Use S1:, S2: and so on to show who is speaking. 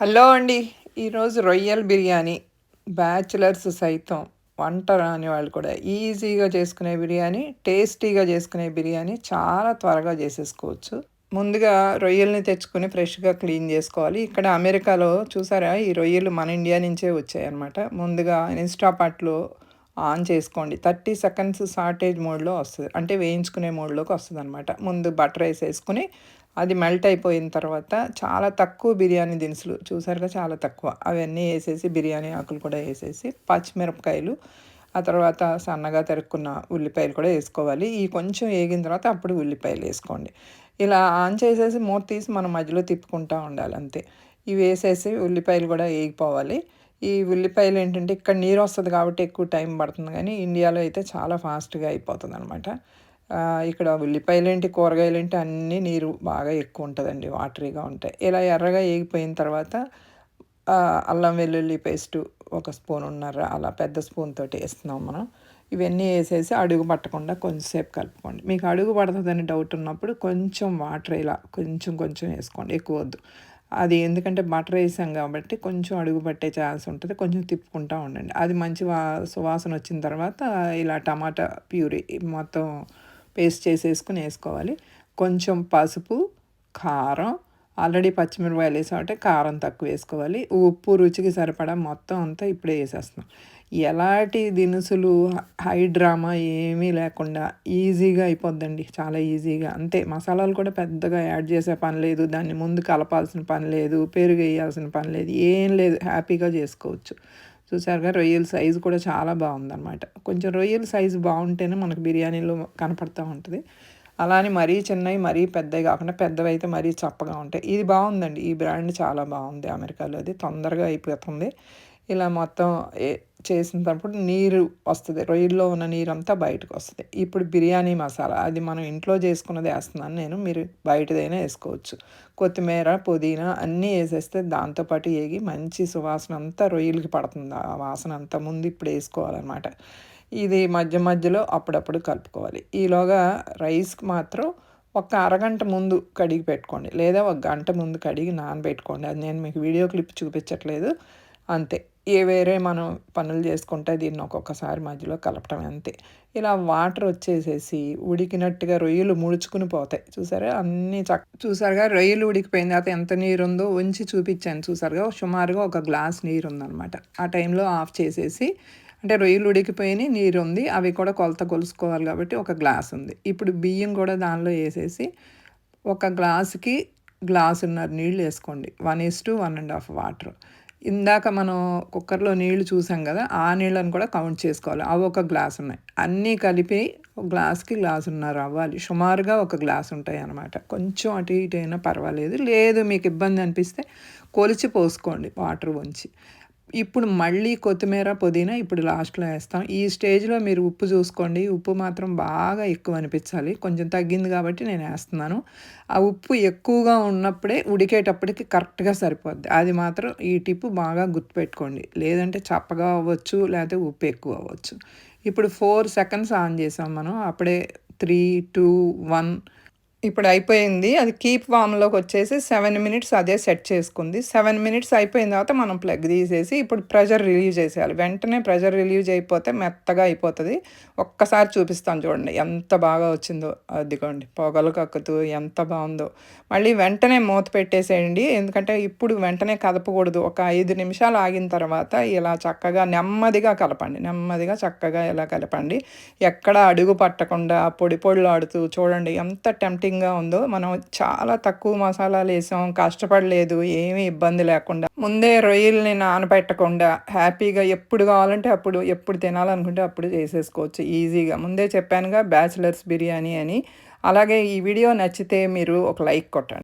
S1: Hello అండి. ఈరోజు రొయ్యల బిర్యానీ బ్యాచిలర్స్ సైతం వంట రాని వాళ్ళు కూడా ఈజీగా చేసుకునే బిర్యానీ టేస్టీగా చేసుకునే బిర్యానీ చాలా త్వరగా చేసేసుకోవచ్చు. ముందుగా రొయ్యల్ని తెచ్చుకొని ఫ్రెష్గా క్లీన్ చేసుకోవాలి. ఇక్కడ అమెరికాలో చూసారా? ఈ రొయ్యలు మన ఇండియా నుంచే వచ్చాయి అనమాట ముందుగా ఇన్స్టాపాట్లో ఆన్ చేసుకోండి. థర్టీ సెకండ్స్ షార్టేజ్ మోడ్లో వస్తుంది. అంటే వేయించుకునే మోడ్లోకి వస్తుంది అనమాట ముందు బటర్ వేసేసుకుని అది మెల్ట్ అయిపోయిన తర్వాత చాలా తక్కువ బిర్యానీ దినుసులు చూసారుగా చాలా తక్కువ. అవన్నీ వేసేసి బిర్యానీ ఆకులు కూడా వేసేసి పచ్చిమిరపకాయలు ఆ తర్వాత సన్నగా తెరుక్కున్న ఉల్లిపాయలు కూడా వేసుకోవాలి. ఈ కొంచెం వేగిన తర్వాత అప్పుడు ఉల్లిపాయలు వేసుకోండి. ఇలా ఆన్ చేసేసి మూత తీసి మనం మధ్యలో తిప్పుకుంటూ ఉండాలి అంతే. ఇవి వేసేసి ఉల్లిపాయలు కూడా వేగిపోవాలి. ఈ ఉల్లిపాయలు ఏంటంటే ఇక్కడ నీరు వస్తుంది కాబట్టి ఎక్కువ టైం పడుతుంది కానీ ఇండియాలో అయితే చాలా ఫాస్ట్గా అయిపోతుంది అనమాట ఇక్కడ ఉల్లిపాయలేంటి కూరగాయలేంటి అన్నీ నీరు బాగా ఎక్కువ ఉంటుందండి వాటరీగా ఉంటాయి ఇలా ఎర్రగా వేగిపోయిన తర్వాత అల్లం వెల్లుల్లి పేస్టు ఒక స్పూన్ ఉన్నర అలా పెద్ద స్పూన్ తోటి వేస్తున్నాం మనం. ఇవన్నీ వేసేసి అడుగు పట్టకుండా కొంచెంసేపు కలుపుకోండి. మీకు అడుగు పడుతుందని డౌట్ ఉన్నప్పుడు కొంచెం వాటర్ ఇలా కొంచెం కొంచెం వేసుకోండి ఎక్కువ వద్దు. అది ఎందుకంటే బటర్ వేసాం కాబట్టి కొంచెం అడుగు పట్టే ఛాన్స్ ఉంటుంది కొంచెం తిప్పుకుంటూ ఉండండి. అది మంచి వా సువాసన వచ్చిన తర్వాత ఇలా టమాటా ప్యూరీ మొత్తం పేస్ట్ చేసేసుకుని వేసుకోవాలి. కొంచెం పసుపు కారం ఆల్రెడీ పచ్చిమిరపకాయలు వేసామంటే కారం తక్కువ వేసుకోవాలి. ఉప్పు రుచికి సరిపడా మొత్తం అంతా ఇప్పుడే వేసేస్తున్నాం. ఎలాంటి దినుసులు హై డ్రామా ఏమీ లేకుండా ఈజీగా అయిపోద్దండి. చాలా ఈజీగా. అంతే మసాలాలు కూడా పెద్దగా యాడ్ చేసే పని లేదు. దాన్ని ముందు కలపాల్సిన పని లేదు పెరుగు వేయాల్సిన పని లేదు. ఏం లేదు హ్యాపీగా చేసుకోవచ్చు. చూసారుగా రొయ్యల సైజు కూడా చాలా బాగుందన్నమాట. కొంచెం రొయ్యల సైజు బాగుంటేనే మనకు బిర్యానీలో కనపడుతూ ఉంటుంది. అలానే మరీ చిన్నవి మరీ పెద్దవి కాకుండా పెద్దవి అయితే మరీ చప్పగా ఉంటాయి. ఇది బాగుందండి. ఈ బ్రాండ్ చాలా బాగుంది అమెరికాలో అది తొందరగా అయిపోతుంది. ఇలా మొత్తం చేసినప్పుడు నీరు వస్తుంది. రొయ్యల్లో ఉన్న నీరు అంతా బయటకు వస్తుంది. ఇప్పుడు బిర్యానీ మసాలా అది మనం ఇంట్లో చేసుకున్నది వేస్తున్నాను నేను. మీరు బయటదైనా వేసుకోవచ్చు. కొత్తిమీర పుదీనా అన్నీ వేసేస్తే దాంతోపాటు ఏగి మంచి సువాసన అంతా రొయ్యలకి పడుతుంది. ఆ వాసన అంతా ముందు ఇప్పుడు వేసుకోవాలన్నమాట. ఇది మధ్య మధ్యలో అప్పుడప్పుడు కలుపుకోవాలి. ఈలోగా రైస్కి మాత్రం ఒక అరగంట ముందు కడిగి పెట్టుకోండి. లేదా ఒక గంట ముందు కడిగి నానబెట్టుకోండి. అది నేను మీకు వీడియో క్లిప్ చూపించట్లేదు. అంతే. ఏ వేరే మనం పనులు చేసుకుంటే దీన్ని ఒక్కొక్కసారి మధ్యలో కలపటం అంతే. ఇలా వాటర్ వచ్చేసేసి ఉడికినట్టుగా రొయ్యలు ముడుచుకుని పోతాయి. చూసారా? అన్నీ చక్క చూసారుగా? రొయ్యలు ఉడికిపోయిన తర్వాత ఎంత నీరు ఉందో ఉంచి చూపించాను చూసారుగా? సుమారుగా ఒక గ్లాస్ నీరు ఉందన్నమాట ఆ టైంలో ఆఫ్ చేసేసి అంటే రొయ్యలు ఉడికిపోయి నీరు ఉంది అవి కూడా కొలత కొలుసుకోవాలి కాబట్టి ఒక గ్లాస్ ఉంది. ఇప్పుడు బియ్యం కూడా దానిలో వేసేసి ఒక గ్లాసుకి గ్లాసున్నర నీళ్ళు వేసుకోండి. One is to one and half water. ఇందాక మనం కుక్కర్లో నీళ్ళు చూసాం కదా ఆ నీళ్ళని కూడా కౌంట్ చేసుకోవాలి. అవి ఒక గ్లాస్ ఉన్నాయి. అన్నీ కలిపి ఒక గ్లాస్కి గ్లాసున్నర అవ్వాలి. సుమారుగా ఒక గ్లాస్ ఉంటాయి అన్నమాట. కొంచెం అటు ఇటు అయినా పర్వాలేదు. లేదు మీకు ఇబ్బంది అనిపిస్తే కొలిచి పోసుకోండి వాటర్ వంచి. ఇప్పుడు మళ్ళీ కొత్తిమీర పుదీనా ఇప్పుడు లాస్ట్లో వేస్తాం. ఈ స్టేజ్లో మీరు ఉప్పు చూసుకోండి. ఉప్పు మాత్రం బాగా ఎక్కువ అనిపించాలి. కొంచెం తగ్గింది కాబట్టి నేను వేస్తున్నాను. ఆ ఉప్పు ఎక్కువగా ఉన్నప్పుడే ఉడికేటప్పటికి కరెక్ట్గా సరిపోద్ది. అది మాత్రం ఈ టిప్పు బాగా గుర్తుపెట్టుకోండి. లేదంటే చప్పగా అవ్వచ్చు లేకపోతే ఉప్పు ఎక్కువ అవ్వచ్చు. ఇప్పుడు ఫోర్ సెకండ్స్ ఆన్ చేసాం మనం. అప్పుడే త్రీ టూ వన్ ఇప్పుడు అయిపోయింది. అది కీప్ వామ్లోకి వచ్చేసి సెవెన్ మినిట్స్ అదే సెట్ చేసుకుంది. సెవెన్ మినిట్స్ అయిపోయిన తర్వాత మనం ప్లగ్ తీసేసి ఇప్పుడు ప్రెషర్ రిలీవ్ చేసేయాలి. వెంటనే ప్రెషర్ రిలీవ్ అయిపోతే మెత్తగా అయిపోతుంది. ఒక్కసారి చూపిస్తాను చూడండి. ఎంత బాగా వచ్చిందో. అదిగోండి. పొగలు కక్కుతూ ఎంత బాగుందో. మళ్ళీ వెంటనే మూత పెట్టేసేయండి. ఎందుకంటే ఇప్పుడు వెంటనే కదపకూడదు. ఒక ఐదు నిమిషాలు ఆగిన తర్వాత ఇలా చక్కగా నెమ్మదిగా కలపండి. నెమ్మదిగా చక్కగా ఇలా కలపండి. ఎక్కడ అడుగు పట్టకుండా పొడి పొడిలాడుతూ చూడండి. ఎంత టెంప్టింగ్ టెంప్టింగ్గా ఉందో మనం చాలా తక్కువ మసాలాలు వేసాం కష్టపడలేదు ఏమీ ఇబ్బంది లేకుండా. ముందే రొయ్యల్ని నానబెట్టకుండా హ్యాపీగా ఎప్పుడు కావాలంటే అప్పుడు ఎప్పుడు తినాలనుకుంటే అప్పుడు చేసేసుకోవచ్చు ఈజీగా. ముందే చెప్పానుగా బ్యాచిలర్స్ బిర్యానీ అని. అలాగే ఈ వీడియో నచ్చితే మీరు ఒక లైక్ కొట్టండి.